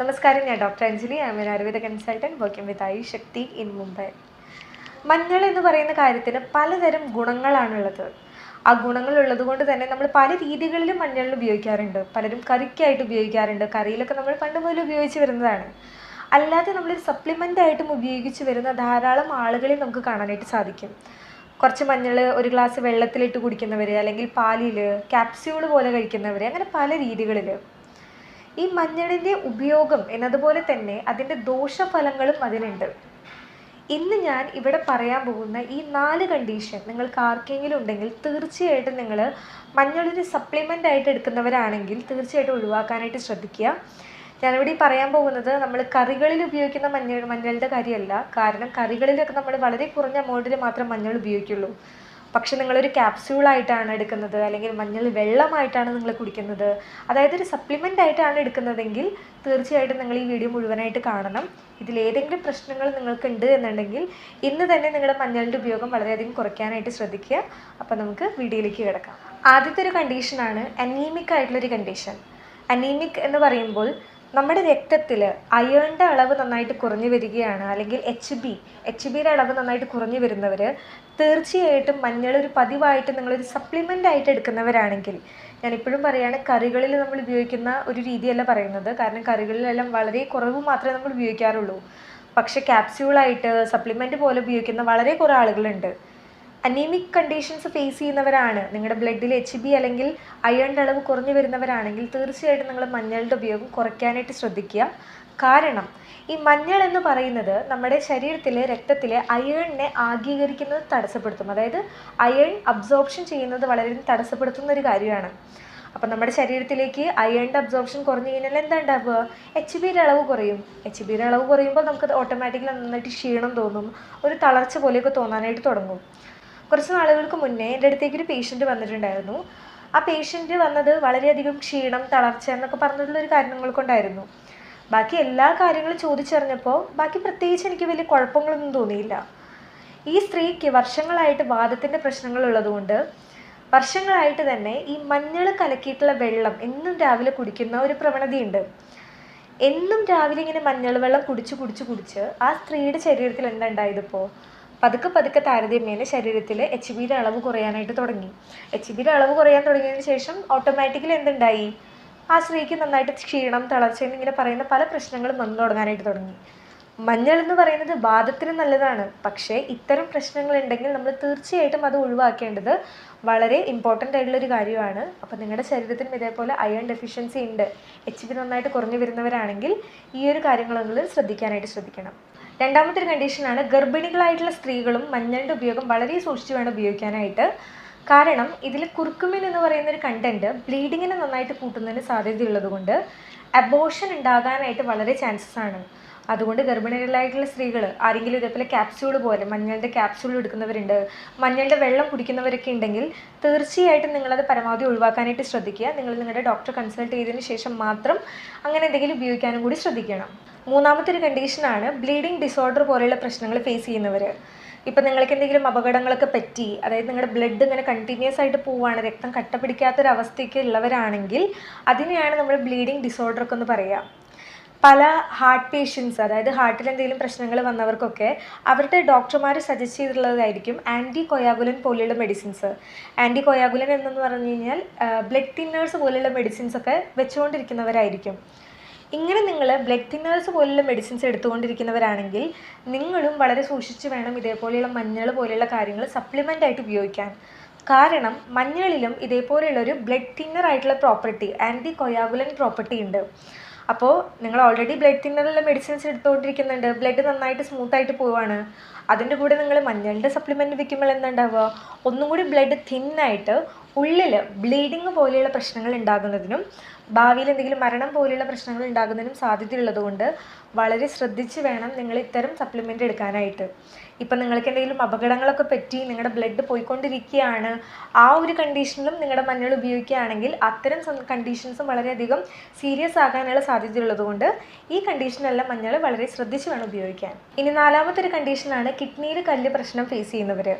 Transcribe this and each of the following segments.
നമസ്കാരം ഞാൻ doctor Anjali. I am Ayurveda consultant working with I Shakti in Mumbai മഞ്ഞൾ എന്ന് പറയുന്ന കാര്യത്തിന് പലതരം ഗുണങ്ങളാണുള്ളത്. ആ ഗുണങ്ങളുള്ളത് കൊണ്ട് തന്നെ നമ്മൾ പല രീതികളിലും മഞ്ഞളിൽ ഉപയോഗിക്കാറുണ്ട്. പലരും കറിക്കായിട്ട് ഉപയോഗിക്കാറുണ്ട്. കറിയിലൊക്കെ നമ്മൾ പണ്ട് മുതൽ ഉപയോഗിച്ച് വരുന്നതാണ്. അല്ലാതെ നമ്മൾ സപ്ലിമെന്റ് ആയിട്ടും ഉപയോഗിച്ച് വരുന്ന ധാരാളം ആളുകളെ നമുക്ക് കാണാനായിട്ട് സാധിക്കും. കുറച്ച് മഞ്ഞൾ ഒരു ഗ്ലാസ് വെള്ളത്തിലിട്ട് കുടിക്കുന്നവർ അല്ലെങ്കിൽ പാലിൽ ക്യാപ്സ്യൂൾ പോലെ കഴിക്കുന്നവർ അങ്ങനെ പല രീതികളിൽ ഈ മഞ്ഞളിന്റെ ഉപയോഗം എന്നതുപോലെ തന്നെ അതിന്റെ ദോഷഫലങ്ങളും അതിനുണ്ട്. ഇന്ന് ഞാൻ ഇവിടെ പറയാൻ പോകുന്ന ഈ നാല് കണ്ടീഷൻ നിങ്ങൾക്ക് ആർക്കെങ്കിലും ഉണ്ടെങ്കിൽ തീർച്ചയായിട്ടും നിങ്ങൾ മഞ്ഞളൊരു സപ്ലിമെന്റ് ആയിട്ട് എടുക്കുന്നവരാണെങ്കിൽ തീർച്ചയായിട്ടും ഒഴിവാക്കാനായിട്ട് ശ്രദ്ധിക്കുക. ഞാനിവിടെ പറയാൻ പോകുന്നത് നമ്മൾ കറികളിൽ ഉപയോഗിക്കുന്ന മഞ്ഞൾ മഞ്ഞളുടെ കാര്യമല്ല. കാരണം കറികളിലൊക്കെ നമ്മൾ വളരെ കുറഞ്ഞ എമൗണ്ടിൽ മാത്രം മഞ്ഞൾ ഉപയോഗിക്കുള്ളൂ. പക്ഷെ നിങ്ങളൊരു ക്യാപ്സ്യൂളായിട്ടാണ് എടുക്കുന്നത് അല്ലെങ്കിൽ മഞ്ഞൾ വെള്ളമായിട്ടാണ് നിങ്ങൾ കുടിക്കുന്നത്. അതായത് ഒരു സപ്ലിമെന്റ് ആയിട്ടാണ് എടുക്കുന്നതെങ്കിൽ തീർച്ചയായിട്ടും നിങ്ങൾ ഈ വീഡിയോ മുഴുവനായിട്ട് കാണണം. ഇതിലേതെങ്കിലും പ്രശ്നങ്ങൾ നിങ്ങൾക്കുണ്ട് എന്നുണ്ടെങ്കിൽ ഇന്ന് തന്നെ നിങ്ങളുടെ മഞ്ഞളിന്റെ ഉപയോഗം വളരെയധികം കുറയ്ക്കാനായിട്ട് ശ്രദ്ധിക്കുക. അപ്പോൾ നമുക്ക് വീഡിയോയിലേക്ക് കിടക്കാം. ആദ്യത്തെ ഒരു കണ്ടീഷനാണ് അനീമിക് ആയിട്ടുള്ളൊരു കണ്ടീഷൻ അനീമിക് എന്ന് പറയുമ്പോൾ നമ്മുടെ രക്തത്തിൽ അയേണിന്റെ അളവ് നന്നായിട്ട് കുറഞ്ഞു വരികയാണ്. അല്ലെങ്കിൽ എച്ച് ബി എച്ച് ബിയുടെ അളവ് നന്നായിട്ട് കുറഞ്ഞു വരുന്നവർ തീർച്ചയായിട്ടും മഞ്ഞൾ ഒരു പതിവായിട്ട് നിങ്ങളൊരു സപ്ലിമെന്റ് ആയിട്ട് എടുക്കുന്നവരാണെങ്കിൽ ഞാൻ ഇപ്പോഴും പറയുകയാണ് കറികളിൽ നമ്മൾ ഉപയോഗിക്കുന്ന ഒരു രീതിയല്ല പറയുന്നത്. കാരണം കറികളിലെല്ലാം വളരെ കുറവ് മാത്രമേ നമ്മൾ ഉപയോഗിക്കാറുള്ളൂ. പക്ഷേ ക്യാപ്സ്യൂളായിട്ട് സപ്ലിമെന്റ് പോലെ ഉപയോഗിക്കുന്ന വളരെ കുറേ ആളുകളുണ്ട്. അനീമിക് കണ്ടീഷൻസ് ഫേസ് ചെയ്യുന്നവരാണ്. നിങ്ങളുടെ ബ്ലഡിൽ എച്ച് ബി അല്ലെങ്കിൽ അയണിന്റെ അളവ് കുറഞ്ഞു വരുന്നവരാണെങ്കിൽ തീർച്ചയായിട്ടും നിങ്ങൾ മഞ്ഞളുടെ ഉപയോഗം കുറയ്ക്കാനായിട്ട് ശ്രദ്ധിക്കുക. കാരണം ഈ മഞ്ഞൾ എന്ന് പറയുന്നത് നമ്മുടെ ശരീരത്തിലെ രക്തത്തിലെ അയേണിനെ ആഗീകരിക്കുന്നത് തടസ്സപ്പെടുത്തും. അതായത് അയൺ അബ്സോർപ്ഷൻ ചെയ്യുന്നത് വളരെ തടസ്സപ്പെടുത്തുന്ന ഒരു കാര്യമാണ്. അപ്പം നമ്മുടെ ശരീരത്തിലേക്ക് അയേണിന്റെ അബ്സോർപ്ഷൻ കുറഞ്ഞു കഴിഞ്ഞാൽ എന്താ ഉണ്ടാവുക? എച്ച് ബിയുടെ അളവ് കുറയും. എച്ച് ബിയുടെ അളവ് കുറയുമ്പോൾ നമുക്ക് ഓട്ടോമാറ്റിക്കലി നന്നായിട്ട് ക്ഷീണം തോന്നും. ഒരു തളർച്ച പോലെയൊക്കെ തോന്നാനായിട്ട് തുടങ്ങും. കുറച്ച് നാളുകൾക്ക് മുന്നേ എന്റെ അടുത്തേക്ക് ഒരു പേഷ്യന്റ് വന്നിട്ടുണ്ടായിരുന്നു. ആ പേഷ്യന്റ് വന്നത് വളരെയധികം ക്ഷീണം തളർച്ച എന്നൊക്കെ പറഞ്ഞിട്ടുള്ള ഒരു കാരണങ്ങൾ കൊണ്ടായിരുന്നു. ബാക്കി എല്ലാ കാര്യങ്ങളും ചോദിച്ചറിഞ്ഞപ്പോൾ ബാക്കി പ്രത്യേകിച്ച് എനിക്ക് വലിയ കുഴപ്പങ്ങളൊന്നും തോന്നിയില്ല. ഈ സ്ത്രീക്ക് വർഷങ്ങളായിട്ട് വാദത്തിന്റെ പ്രശ്നങ്ങൾ ഉള്ളതുകൊണ്ട് വർഷങ്ങളായിട്ട് തന്നെ ഈ മഞ്ഞൾ കലക്കിയിട്ടുള്ള വെള്ളം എന്നും രാവിലെ കുടിക്കുന്ന ഒരു പ്രവണതയുണ്ട്. എന്നും രാവിലെ ഇങ്ങനെ മഞ്ഞൾ വെള്ളം കുടിച്ച് കുടിച്ച് കുടിച്ച് ആ സ്ത്രീയുടെ ശരീരത്തിൽ എന്താ ഉണ്ടായതിപ്പോൾ പതുക്കെ പതുക്കെ താരതമ്യേന ശരീരത്തിൽ എച്ച് ബിയുടെ അളവ് കുറയാനായിട്ട് തുടങ്ങി. എച്ച് ബിയുടെ അളവ് കുറയാൻ തുടങ്ങിയതിന് ശേഷം ഓട്ടോമാറ്റിക്കലി എന്തുണ്ടായി? ആ സ്ത്രീക്ക് നന്നായിട്ട് ക്ഷീണം തളർച്ച എന്നിങ്ങനെ പറയുന്ന പല പ്രശ്നങ്ങളും വന്നു തുടങ്ങാനായിട്ട് തുടങ്ങി. മഞ്ഞൾ എന്ന് പറയുന്നത് വാദത്തിന് നല്ലതാണ്. പക്ഷേ ഇത്തരം പ്രശ്നങ്ങൾ ഉണ്ടെങ്കിൽ നമ്മൾ തീർച്ചയായിട്ടും അത് ഒഴിവാക്കേണ്ടത് വളരെ ഇമ്പോർട്ടന്റ് ആയിട്ടുള്ള ഒരു കാര്യമാണ്. അപ്പോൾ നിങ്ങളുടെ ശരീരത്തിനും ഇതേപോലെ അയൺ ഡെഫിഷ്യൻസി ഉണ്ട്. എച്ച് ബി നന്നായിട്ട് കുറഞ്ഞു വരുന്നവരാണെങ്കിൽ ഈ ഒരു കാര്യങ്ങളൊന്നും ശ്രദ്ധിക്കാനായിട്ട് ശ്രദ്ധിക്കണം. രണ്ടാമത്തെ ഒരു കണ്ടീഷനാണ് ഗർഭിണികളായിട്ടുള്ള സ്ത്രീകളും മഞ്ഞളിന്റെ ഉപയോഗം വളരെ സൂക്ഷിച്ച് വേണം ഉപയോഗിക്കാനായിട്ട്. കാരണം ഇതിൽ കുർക്കുമിൻ എന്ന് പറയുന്ന ഒരു കണ്ടന്റ് ബ്ലീഡിങ്ങിനെ നന്നായിട്ട് കൂട്ടുന്നതിന് സാധ്യതയുള്ളത് കൊണ്ട് അബോഷൻ ഉണ്ടാകാനായിട്ട് വളരെ ചാൻസസ് ആണ്. അതുകൊണ്ട് ഗർഭിണികളായിട്ടുള്ള സ്ത്രീകൾ ആരെങ്കിലും ഇതേപോലെ ക്യാപ്സ്യൂൾ പോലെ മഞ്ഞളുടെ ക്യാപ്സ്യൂൾ എടുക്കുന്നവരുണ്ട് മഞ്ഞളുടെ വെള്ളം കുടിക്കുന്നവരൊക്കെ ഉണ്ടെങ്കിൽ തീർച്ചയായിട്ടും നിങ്ങളത് പരമാവധി ഒഴിവാക്കാനായിട്ട് ശ്രദ്ധിക്കുക. നിങ്ങൾ നിങ്ങളുടെ ഡോക്ടറെ കൺസൾട്ട് ചെയ്തതിന് ശേഷം മാത്രം അങ്ങനെ എന്തെങ്കിലും ഉപയോഗിക്കാനും കൂടി ശ്രദ്ധിക്കണം. മൂന്നാമത്തെ ഒരു കണ്ടീഷനാണ് ബ്ലീഡിംഗ് ഡിസോർഡർ പോലെയുള്ള പ്രശ്നങ്ങൾ ഫേസ് ചെയ്യുന്നവർ ഇപ്പം നിങ്ങൾക്ക് എന്തെങ്കിലും അപകടങ്ങളൊക്കെ പറ്റി അതായത് നിങ്ങളുടെ ബ്ലഡ് ഇങ്ങനെ കണ്ടിന്യൂസ് ആയിട്ട് പോവുകയാണ് രക്തം കട്ട പിടിക്കാത്തൊരവസ്ഥയ്ക്ക് ഉള്ളവരാണെങ്കിൽ അതിനെയാണ് നമ്മൾ ബ്ലീഡിംഗ് ഡിസോർഡർ ഒക്കെ എന്ന് പറയുക പല ഹാർട്ട് പേഷ്യൻസ് അതായത് ഹാർട്ടിൽ എന്തെങ്കിലും പ്രശ്നങ്ങൾ വന്നവർക്കൊക്കെ അവരുടെ ഡോക്ടർമാർ സജസ്റ്റ് ചെയ്തിട്ടുള്ളതായിരിക്കും ആന്റി കൊയാഗുലൻ പോലെയുള്ള മെഡിസിൻസ് ആന്റി കൊയാഗുലൻ എന്നെന്ന് പറഞ്ഞു കഴിഞ്ഞാൽ ബ്ലഡ് തിന്നേഴ്സ് പോലെയുള്ള മെഡിസിൻസ് ഒക്കെ വെച്ചുകൊണ്ടിരിക്കുന്നവരായിരിക്കും. ഇങ്ങനെ നിങ്ങൾ ബ്ലഡ് തിന്നേഴ്സ് പോലുള്ള മെഡിസിൻസ് എടുത്തുകൊണ്ടിരിക്കുന്നവരാണെങ്കിൽ നിങ്ങളും വളരെ സൂക്ഷിച്ച് വേണം ഇതേപോലെയുള്ള മഞ്ഞൾ പോലെയുള്ള കാര്യങ്ങൾ സപ്ലിമെന്റ് ആയിട്ട് ഉപയോഗിക്കാൻ. കാരണം മഞ്ഞളിലും ഇതേപോലെയുള്ള ഒരു ബ്ലഡ് തിന്നർ ആയിട്ടുള്ള പ്രോപ്പർട്ടി ആന്റി കൊയാഗുലൻ പ്രോപ്പർട്ടി ഉണ്ട്. അപ്പോൾ നിങ്ങൾ ഓൾറെഡി ബ്ലഡ് തിന്നറുള്ള മെഡിസിൻസ് എടുത്തുകൊണ്ടിരിക്കുന്നുണ്ട് ബ്ലഡ് നന്നായിട്ട് സ്മൂത്ത് ആയിട്ട് പോവാണ്. അതിന്റെ കൂടെ നിങ്ങൾ മഞ്ഞളിന്റെ സപ്ലിമെന്റ് വെക്കുമ്പോൾ എന്താണ്ടാവുക ഒന്നും കൂടി ബ്ലഡ് തിന്നായിട്ട് ഉള്ളിൽ ബ്ലീഡിങ് പോലെയുള്ള പ്രശ്നങ്ങൾ ഉണ്ടാകുന്നതിനും ഭാവിയിൽ എന്തെങ്കിലും മരണം പോലെയുള്ള പ്രശ്നങ്ങൾ ഉണ്ടാകുന്നതിനും സാധ്യതയുള്ളതുകൊണ്ട് വളരെ ശ്രദ്ധിച്ച് വേണം നിങ്ങൾ ഇത്തരം സപ്ലിമെന്റ് എടുക്കാനായിട്ട്. ഇപ്പം നിങ്ങൾക്ക് എന്തെങ്കിലും അപകടങ്ങളൊക്കെ പറ്റി നിങ്ങളുടെ ബ്ലഡ് പോയിക്കൊണ്ടിരിക്കുകയാണ് ആ ഒരു കണ്ടീഷനിലും നിങ്ങളുടെ മഞ്ഞൾ ഉപയോഗിക്കുകയാണെങ്കിൽ അത്തരം കണ്ടീഷൻസും വളരെയധികം സീരിയസ് ആകാനുള്ള സാധ്യതയുള്ളതുകൊണ്ട് ഈ കണ്ടീഷനെല്ലാം മഞ്ഞൾ വളരെ ശ്രദ്ധിച്ച് വേണം ഉപയോഗിക്കാൻ. ഇനി നാലാമത്തെ ഒരു കണ്ടീഷനാണ് കിഡ്നിയിൽ കല്ല് പ്രശ്നം ഫേസ് ചെയ്യുന്നവർ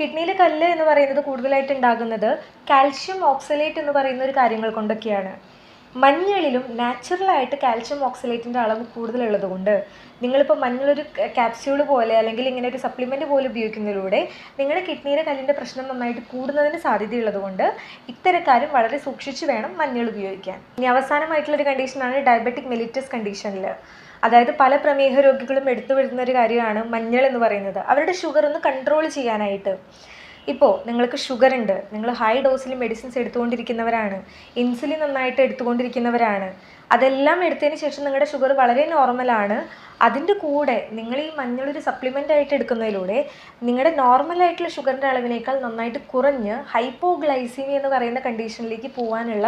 കിഡ്നിയിൽ കല്ല് എന്ന് പറയുന്നത് കൂടുതലായിട്ട് ഉണ്ടാകുന്നത് കാൽഷ്യം ഓക്സലേറ്റ് എന്ന് പറയുന്ന ഒരു കാര്യങ്ങൾ കൊണ്ടൊക്കെയാണ്. മഞ്ഞളിലും നാച്ചുറലായിട്ട് കാൽഷ്യം ഓക്സലേറ്റിന്റെ അളവ് കൂടുതലുള്ളത് കൊണ്ട് നിങ്ങളിപ്പോൾ മഞ്ഞളൊരു ക്യാപ്സ്യൂൾ പോലെ അല്ലെങ്കിൽ ഇങ്ങനെ ഒരു സപ്ലിമെന്റ് പോലെ ഉപയോഗിക്കുന്നതിലൂടെ നിങ്ങളുടെ കിഡ്നിയുടെ കല്ലിന്റെ പ്രശ്നം നന്നായിട്ട് കൂടുന്നതിന് സാധ്യതയുള്ളത് കൊണ്ട് ഇത്തരക്കാരും വളരെ സൂക്ഷിച്ച് വേണം മഞ്ഞൾ ഉപയോഗിക്കാൻ. ഇനി അവസാനമായിട്ടുള്ളൊരു കണ്ടീഷനാണ് ഡയബറ്റിക് മെലിറ്റസ് കണ്ടീഷനിൽ അതായത് പല പ്രമേഹ രോഗികളും എടുത്തു വരുന്ന ഒരു കാര്യമാണ് മഞ്ഞൾ എന്ന് പറയുന്നത്. അവരുടെ ഷുഗർ ഒന്ന് കൺട്രോൾ ചെയ്യാനായിട്ട്. ഇപ്പോൾ നിങ്ങൾക്ക് ഷുഗർ ഉണ്ട്. നിങ്ങൾ ഹൈ ഡോസിൽ മെഡിസിൻസ് എടുത്തുകൊണ്ടിരിക്കുന്നവരാണ്. ഇൻസുലിൻ നന്നായിട്ട് എടുത്തുകൊണ്ടിരിക്കുന്നവരാണ്. അതെല്ലാം എടുത്തതിന് ശേഷം നിങ്ങളുടെ ഷുഗർ വളരെ നോർമലാണ് അതിന്റെ കൂടെ നിങ്ങൾ ഈ മഞ്ഞളൊരു സപ്ലിമെന്റ് ആയിട്ട് എടുക്കുന്നതിലൂടെ നിങ്ങളുടെ നോർമലായിട്ടുള്ള ഷുഗറിന്റെ അളവിനേക്കാൾ നന്നായിട്ട് കുറഞ്ഞ് ഹൈപ്പോഗ്ലൈസീമിയ എന്ന് പറയുന്ന കണ്ടീഷനിലേക്ക് പോകാനുള്ള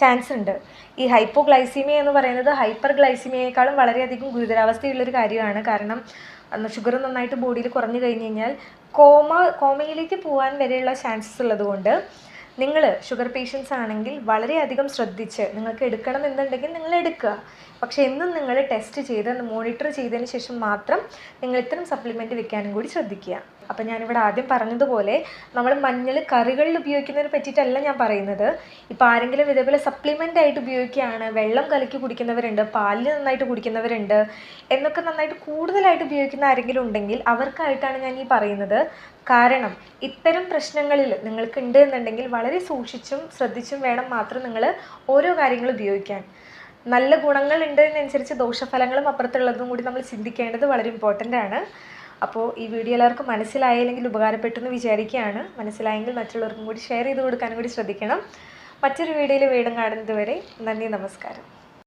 ചാൻസ് ഉണ്ട്. ഈ ഹൈപ്പോഗ്ലൈസീമിയ എന്ന് പറയുന്നത് ഹൈപ്പർ ഗ്ലൈസീമിയേക്കാളും വളരെയധികം ഗുരുതരാവസ്ഥയുള്ളൊരു കാര്യമാണ്. കാരണം ഷുഗർ നന്നായിട്ട് ബോഡിയിൽ കുറഞ്ഞു കഴിഞ്ഞ് കഴിഞ്ഞാൽ കോമ കോമയിലേക്ക് പോകാൻ വരെയുള്ള ചാൻസസ് ഉള്ളതുകൊണ്ട് നിങ്ങൾ ഷുഗർ പേഷ്യൻസ് ആണെങ്കിൽ വളരെയധികം ശ്രദ്ധിച്ച് നിങ്ങൾക്ക് എടുക്കണം എന്നുണ്ടെങ്കിൽ നിങ്ങൾ എടുക്കുക. പക്ഷേ എന്നും നിങ്ങൾ ടെസ്റ്റ് ചെയ്ത് മോണിറ്റർ ചെയ്തതിന് ശേഷം മാത്രം നിങ്ങൾ ഇത്തരം സപ്ലിമെന്റ് വെക്കാനും കൂടി ശ്രദ്ധിക്കുക. അപ്പോൾ ഞാനിവിടെ ആദ്യം പറഞ്ഞതുപോലെ നമ്മൾ മഞ്ഞൾ കറികളിൽ ഉപയോഗിക്കുന്നതിനെ പറ്റിയിട്ടല്ല ഞാൻ പറയുന്നത്. ഇപ്പോൾ ആരെങ്കിലും ഇതേപോലെ സപ്ലിമെന്റ് ആയിട്ട് ഉപയോഗിക്കുകയാണ് വെള്ളം കലക്കി കുടിക്കുന്നവരുണ്ട് പാലിൽ നന്നായിട്ട് കുടിക്കുന്നവരുണ്ട് എന്നൊക്കെ നന്നായിട്ട് കൂടുതലായിട്ട് ഉപയോഗിക്കുന്ന ആരെങ്കിലും ഉണ്ടെങ്കിൽ അവർക്കായിട്ടാണ് ഞാൻ ഈ പറയുന്നത്. കാരണം ഇത്തരം പ്രശ്നങ്ങളിൽ നിങ്ങൾക്ക് ഉണ്ട് എന്നുണ്ടെങ്കിൽ വളരെ സൂക്ഷിച്ചും ശ്രദ്ധിച്ചും വേണം മാത്രം നിങ്ങൾ ഓരോ കാര്യങ്ങൾ ഉപയോഗിക്കാൻ. നല്ല ഗുണങ്ങൾ ഉണ്ടതിനനുസരിച്ച് ദോഷഫലങ്ങളും അപ്പുറത്തുള്ളതും കൂടി നമ്മൾ ചിന്തിക്കേണ്ടത് വളരെ ഇമ്പോർട്ടന്റ് ആണ്. അപ്പോൾ ഈ വീഡിയോ എല്ലാവർക്കും മനസ്സിലായില്ലെങ്കിൽ ഉപകാരപ്പെട്ടെന്ന് വിചാരിക്കുകയാണ്. മനസ്സിലായെങ്കിൽ മറ്റുള്ളവർക്കും കൂടി ഷെയർ ചെയ്ത് കൊടുക്കാനും കൂടി ശ്രദ്ധിക്കണം. മറ്റൊരു വീഡിയോയിൽ വീണ്ടും കാണുന്നത് വരെ നന്ദി നമസ്കാരം.